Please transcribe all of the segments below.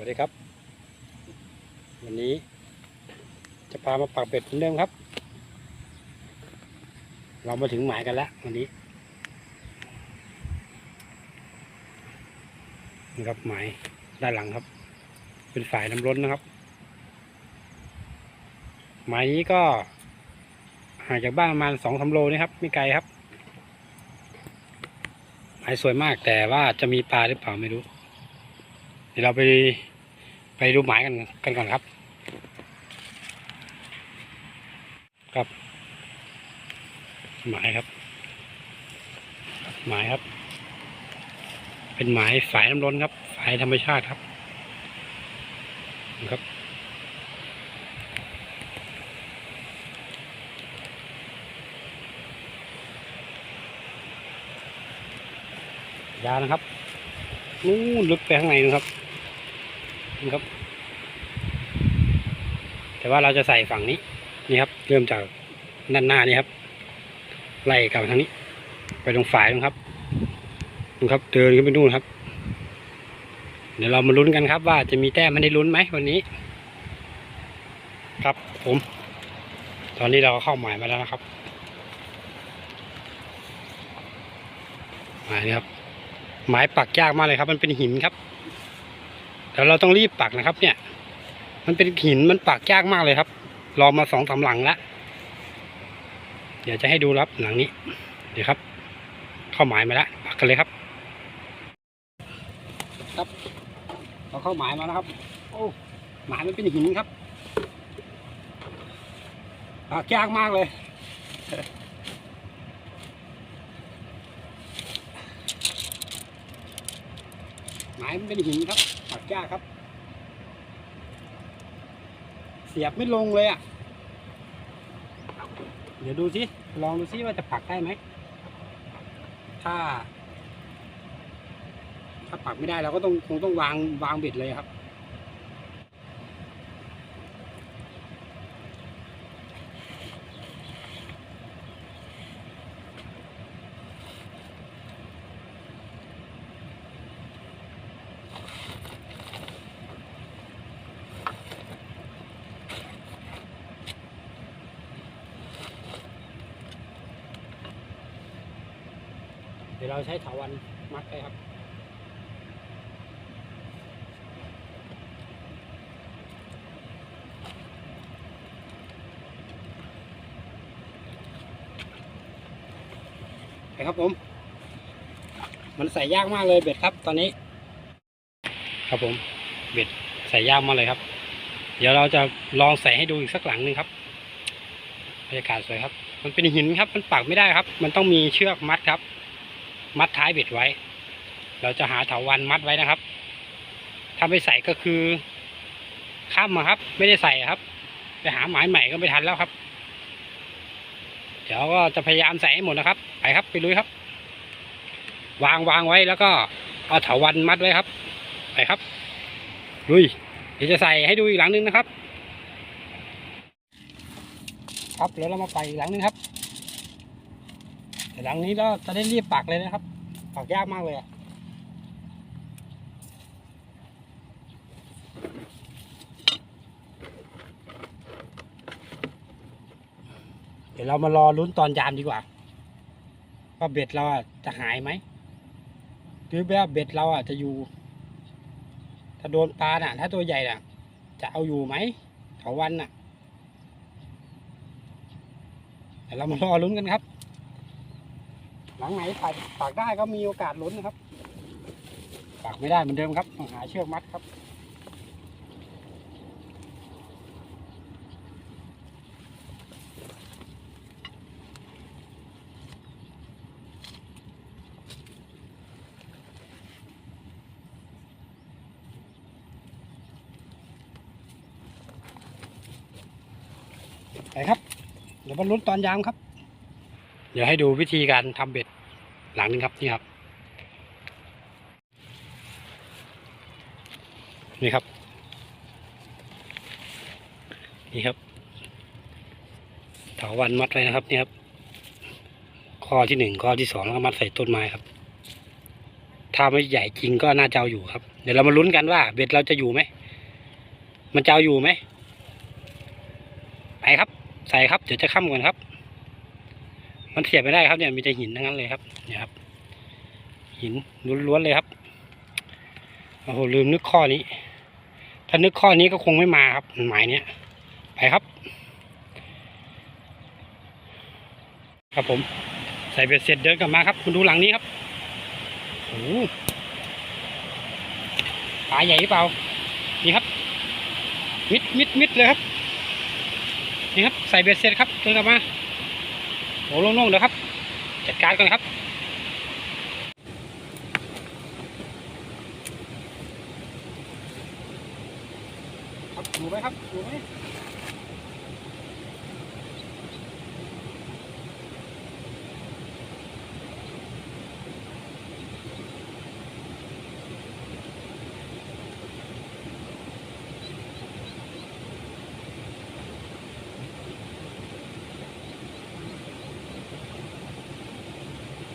วัสดีครับ วันนี้จะพามาปักเป็ดเหมือนเดิมครับ เรามาถึงหมายกันแล้ววันนี้นี่ครับหมายด้านหลังครับ เป็นฝ่ายน้ำล้นนะครับ หมายนี้ก็ห่างจากบ้านประมาณสองสาโลนี่ครับไม่ไกลครับ หมายสวยมากแต่ว่าจะมีปลาหรือเปล่าไม่รู้ ดี๋ยวเราไปไปดูหมายกันกันก่อนครับ ครับหมายครับ หมายครับ เป็นหมายฝายน้ำล้นครับฝายธรรมชาติครับนะครับยานะครับนู่นลึกไปข้างในนะครับ นี่ครับ แต่ว่าเราจะใส่ฝั่งนี้นี่ครับ เริ่มจากด้านหน้านี่ครับ ไล่กลับทางนี้ ไปตรงฝ่ายนะครับดูครับเดินขึ้นไปนู่นครับ เดี๋ยวเรามาลุ้นกันครับ ว่าจะมีแต้มไม่ได้ลุ้นไหมวันนี้ ครับผม ตอนนี้เราก็เข้าหมายมาแล้วนะครับหมายนี้ครับ หมายปักยากมากเลยครับ มันเป็นหินครับ แล้วเราต้องรีบปักนะครับ เนี่ย มันเป็นหินมันปักยากมากเลยครับ รอมาสองสาหลังแล้วเดี๋ยวจะให้ดูรับหลังนี้ เดี๋ยวครับ เข้าหมายมาแล้วปักกันเลยครับ ครับเราเข้าหมายมาแล้วครับ โอ้หมายมันเป็นหินครับปักยากมากเลย หมายมันเป็นหินครับปักยากครับ เสียบไม่ลงเลยอะ เดี๋ยวดูสิลองดูสิว่าจะปักได้ไหม ถ้า ถ้าปักไม่ได้เราก็ต้องคงต้องวางวางเบ็ดเลยครับ ดี๋ยวเราใช้ถาวันมัดไปครับ ไปครับผม มันใส่ยากมากเลยเบ็ดครับตอนนี้ ครับผม เบ็ดใส่ยากมากเลยครับ เดี๋ยวเราจะลองใส่ให้ดูอีกสักหลังหนึ่งครับบรรยากาศสวยครับ มันเป็นหินครับ มันปักไม่ได้ครับ มันต้องมีเชือกมัดครับ มัดท้ายเบ็ดไว้ เราจะหาเถาวันมัดไว้นะครับ ถ้าไม่ใส่ก็คือข้ามมาครับ ไม่ได้ใส่ครับ ไปหาหมายใหม่ก็ไม่ทันแล้วครับ เดี๋ยวก็จะพยายามใส่ให้หมดนะครับ ไปครับไปลุยครับ วางวางไว้แล้วก็เอาเถาวันมัดไว้ครับ ไปครับลุยเดี๋ยวจะใส่ให้ดูอีกหลังนึงนะครับ ครับแล้วเรามาไปอีกหลังนึงครับ หลังนี้เราจะได้รีบปักเลยนะครับ ปักยากมากเลยอะเดี๋ยวเรามารอลุ้นตอนยามดีกว่าว่าเบ็ดเราอะจะหายไหมหรือว่าเบ็ดเราอะจะอยู่ ถ้าโดนปลาน่ะ ถ้าตัวใหญ่น่ะ จะเอาอยู่ไหมเถาวันน่ะเดี๋ยวเรามารอลุ้นกันครับ หลังไหนปักปักได้ก็มีโอกาสลุ้นนะครับปักไม่ได้เหมือนเดิมครับต้องหาเชือกมัดครับไปครับ เดี๋ยวมาลุ้นตอนยามครับ ดี๋ยวให้ดูวิธีการทำเบ็ดหลังนึงครับนี่ครับ นี่ครับ นี่ครับเถาวันมัดไว้นะครับนี่ครับ ข้อที่หนึ่งข้อที่สองแล้วก็มัดใส่ต้นไม้ครับ ถ้าไม่ใหญ่จริงก็น่าจะเอาอยู่ครับ เดี๋ยวเรามาลุ้นกันว่า เบ็ดเราจะอยู่ไหมมันจะเอาอยู่ไหมไปครับ ใส่ครับเดี๋ยวจะค่ำก่อนครับ มันเสียบไม่ได้ครับเนี่ยมีแต่หินทั้งนั้นเลยครับ เนี่ยครับ หินล้วนๆเลยครับโอ้โหลืมนึกข้อนี้ ถ้านึกข้อนี้ก็คงไม่มาครับหมายเนี้ยไปครับ ครับผม ใส่เบ็ดเสร็จเดินกลับมาครับ คุณดูหลังนี้ครับโอ้หปลาใหญ่หรือเปล่านี่ครับ มิดมิดมิดเลยครับนี่ครับ ใส่เบ็ดเสร็จครับเดินกลับมา โอ้โล่งๆเดี๋ยวครับ จัดการกันครับครับอยู่ไหมครับอยู่ไหม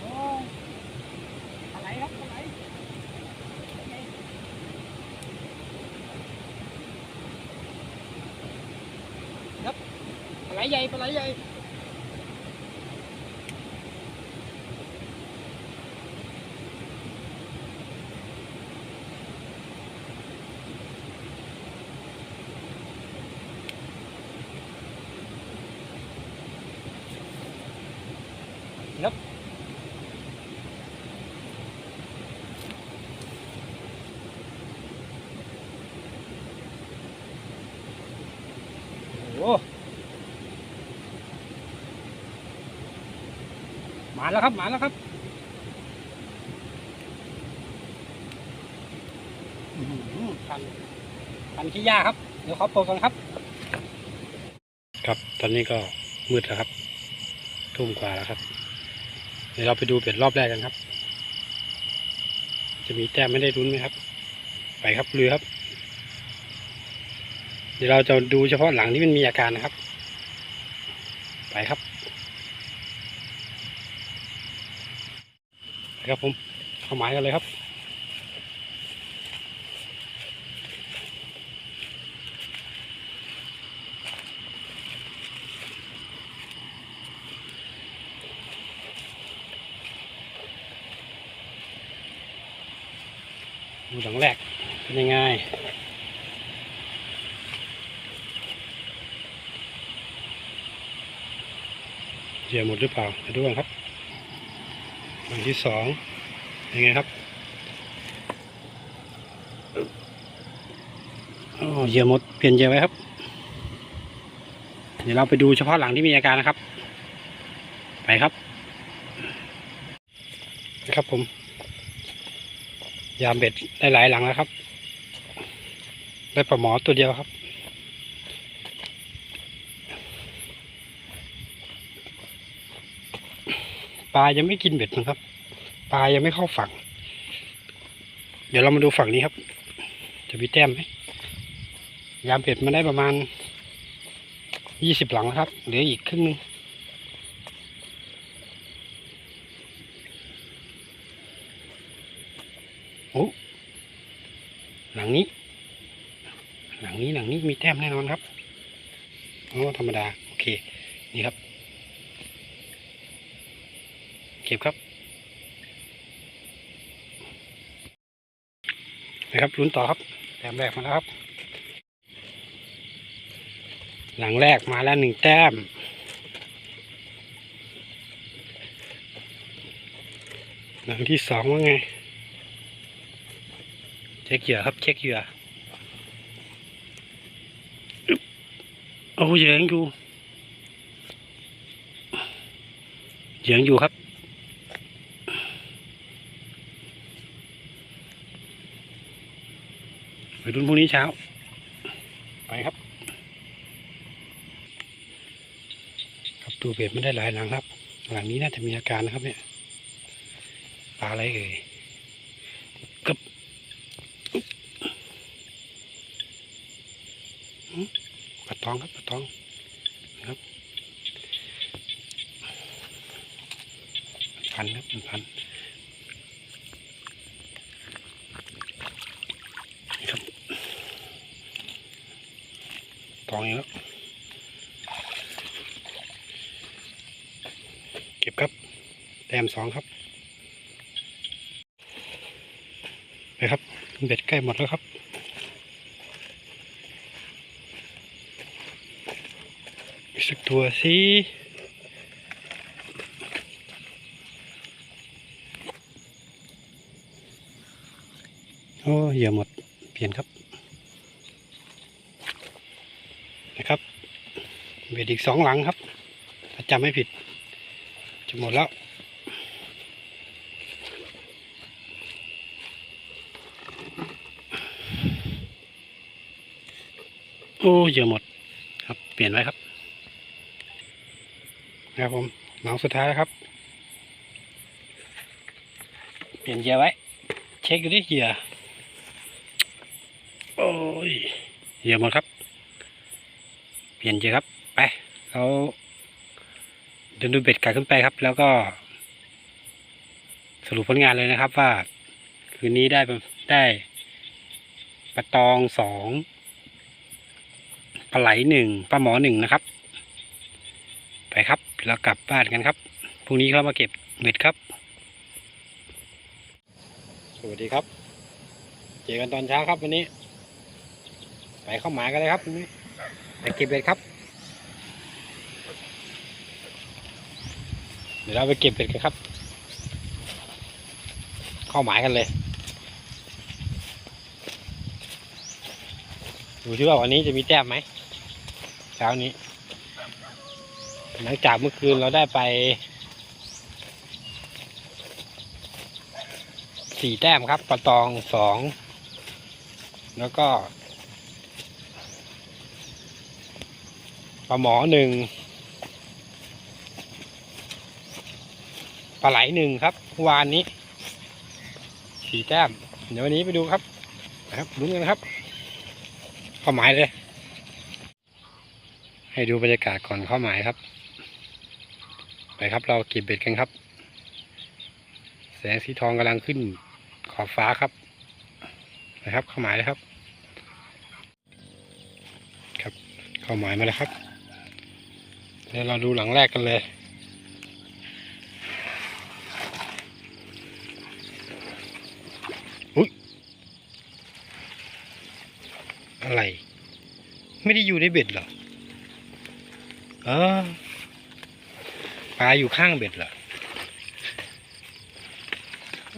โอ้ยอะไรครับอะไร ปลาไหลใหญ่ปลาไหลใหญ่ครับโอ้โห มาแล้วครับมาแล้วครับปันคันขี้ยาครับ เดี๋ยวเขอปลดก่อนครับ ครับตอนนี้ก็มืดแล้วครับ ทุ่มกว่าแล้วครับ เดี๋ยวเราไปดูเป็ดรอบแรกกันครับ จะมีแต้มไม่ได้รุ้นไหมครับ ไปครับลุยครับ เดี๋ยวเราจะดูเฉพาะหลังที่มันมีอาการนะครับ ไปครับ ไป ครับผมเข้าหมายกันเลยครับดูหลังแรกเป็นยังไงเหยื่อหมดหรือเปล่ามาดูกันครับ หลังที่สองยังไงครับเหยื่อหมดเปลี่ยนเหยื่อไว้ครับ เดี๋ยวเราไปดูเฉพาะหลังที่มีอาการนะครับ ไปครับ นะครับผม ยามเบ็ดได้หลายหลังแล้วครับ ได้ปลาหมอตัวเดียวครับ ปลายังไม่กินเบ็ดนะครับ ปลายังไม่เข้าฝั่ง เดี๋ยวเรามาดูฝั่งนี้ครับ จะมีแต้มไหมยามเบ็ดมาได้ประมาณยี่สิบหลังแล้วครับ เหลืออีกครึ่งหนึงโอ้หลังนี้ หลังนี้หลังนี้มีแต้มแน่นอนครับโอ้ธรรมดา โอเค นี่ครับ เก็บครับนะครับลุ้นต่อครับแต้มแรกมาแล้วครับ หลังแรกมาแล้วหนึ่งแต้มหลังที่สองว่าไง เช็คเหยื่อครับเช็คเหยื่อโอ้เหยื่อยังอยู่เหยื่อยังอยู่ครับ ไปรุ่นพรุ่งนี้เช้า ไปครับ ครับดูเบ็ดไม่ได้หลายหลังครับ หลังนี้น่าจะมีอาการนะครับเนี่ยปลาอะไรเอ่ยกับหืมปลาตองครับปลาตองนะครับพันครับเป็นพัน องอีกแล้วเก็บครับ แต้มสองครับไปครับ เบ็ดใกล้หมดแล้วครับสักตัวสิโอ้เหยื่อหมด เปลี่ยนครับ นะครับเบ็ดอีกสองหลังครับถ้าจำไม่ผิด จะหมดแล้ว โอ้เยื่อหมดครับ เปลี่ยนไว้ครับครับผมหลังสุดท้ายแล้วครับ เปลี่ยนเหยื่อไว้ เช็คดูดิเหยื่อโอ้ยเหยื่อหมดครับ เปลี่ยนเหยื่ครับ ไปเราเดินดูเบ็ดกัดขึ้นไปครับ แล้วก็ สรุปผลงานเลยนะครับว่า คืนนี้ได้ได้ปลาตองสองปลาไหลหนึ่งปลาหมอหนึ่งนะครับ ไปครับแล้วกลับบ้านกันครับพรุ่งนี้เรามาเก็บเบ็ดครับ สวัสดีครับ เจอกันตอนเช้าครับวันนี้ ไปเข้าหมากันเลยครับวันนี้ ไปเก็บเบ็ดครับ เดี๋ยวเราไปเก็บเบ็ดกันครับ เข้าหมายกันเลยดูที่ว่าวันนี้จะมีแต้มไหมเช้านี้ หลังจากเมื่อคืนเราได้ไปสี่แต้มครับปลาตองสองแล้วก็ ปลาหมอหนึ่งปลาไหลหนึ่งครับ วานนี้สี่แต้ม เดี๋ยววันนี้ไปดูครับนะครับลุ้นกันะครับเข้าหมายเลย ให้ดูบรรยากาศก่อนเข้าหมายครับ ไปครับเราเก็บเบ็ดกันครับ แสงสีทองกำลังขึ้นขอบฟ้าครับนะครับ เข้าหมายเลยครับ ครับ เข้าหมายมาแล้วครับ เดี๋ยวเราดูหลังแรกกันเลยอุ๊ยอะไร ไม่ได้อยู่ในเบ็ดเหรอเออปลาอยู่ข้างเบ็ดเหรอ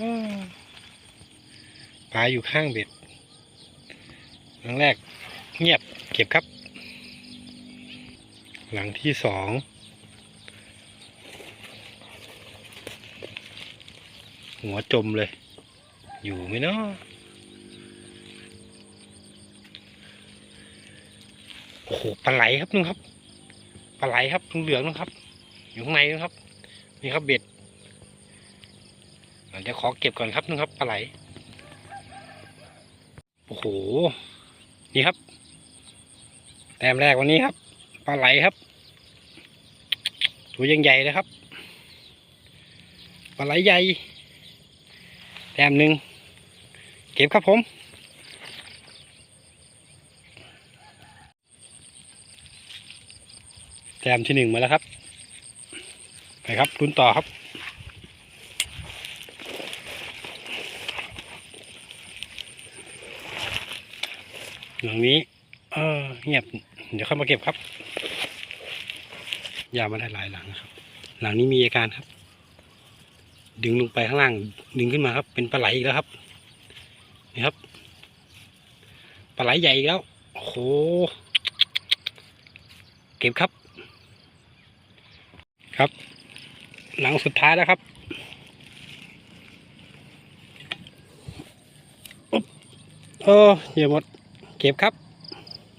ออปลาอยู่ข้างเบ็ดหลังแรกเงียบเก็บครับ หลังที่สองหัวจมเลย อยู่ไหมเนาะโอ้โหปลาไหลครับนุ่งครับปลาไหลครับเหลืองๆนะครับ อยู่ข้างในนะครับ นี่ครับเบ็ดเดี๋ยวขอเก็บก่อนครับนุ่งครับปลาไหลโอ้โหนี่ครับแต้มแรกวันนี้ครับ ปลาไหลครับตัวยังใหญ่เลยครับปลาไหลใหญ่แต้มหนึ่งเก็บครับผมแต้มที่หนึ่งมาแล้วครับ ไปครับลุ้นต่อครับหลังนี้ เออเงียบ เดี๋ยวค่อยมาเก็บครับ ยามาได้หลายหลังนะครับ หลังนี้มีอาการครับ ดึงลงไปข้างล่าง ดึงขึ้นมาครับ เป็นปลาไหลอีกแล้วครับนี่ครับปลาไหลใหญ่อีกแล้วโอ้โหเก็บครับ ครับ หลังสุดท้ายแล้วครับอุ๊บเออเหยียบหมด เก็บครับ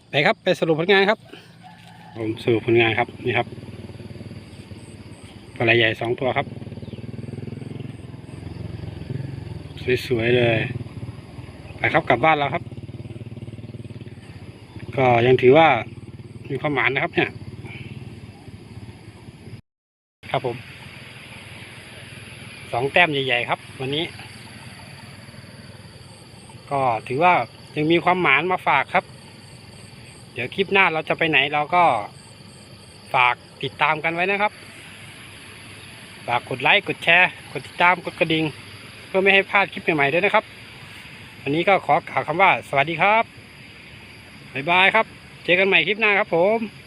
ไปครับ ไปสรุปผลงานครับ ผมสรุปผลงานครับ นี่ครับ ปลาใหญ่สองตัวครับ สวยๆเลย ไปครับกลับบ้านแล้วครับ ก็ยังถือว่ามีความหมานนะครับ เนี่ย ครับผมสองแต้มใหญ่ๆครับ วันนี้ ก็ถือว่ายังมีความหมานมาฝากครับ เดี๋ยวคลิปหน้าเราจะไปไหนเราก็ฝากติดตามกันไว้นะครับ ฝากกดไลค์กดแชร์ กดติดตามกดกระดิ่ง เพื่อไม่ให้พลาดคลิปใหม่ๆด้วยนะครับ วันนี้ก็ขอกล่าวคำว่า สวัสดีครับบ๊ายบายครับ เจอกันใหม่คลิปหน้าครับผม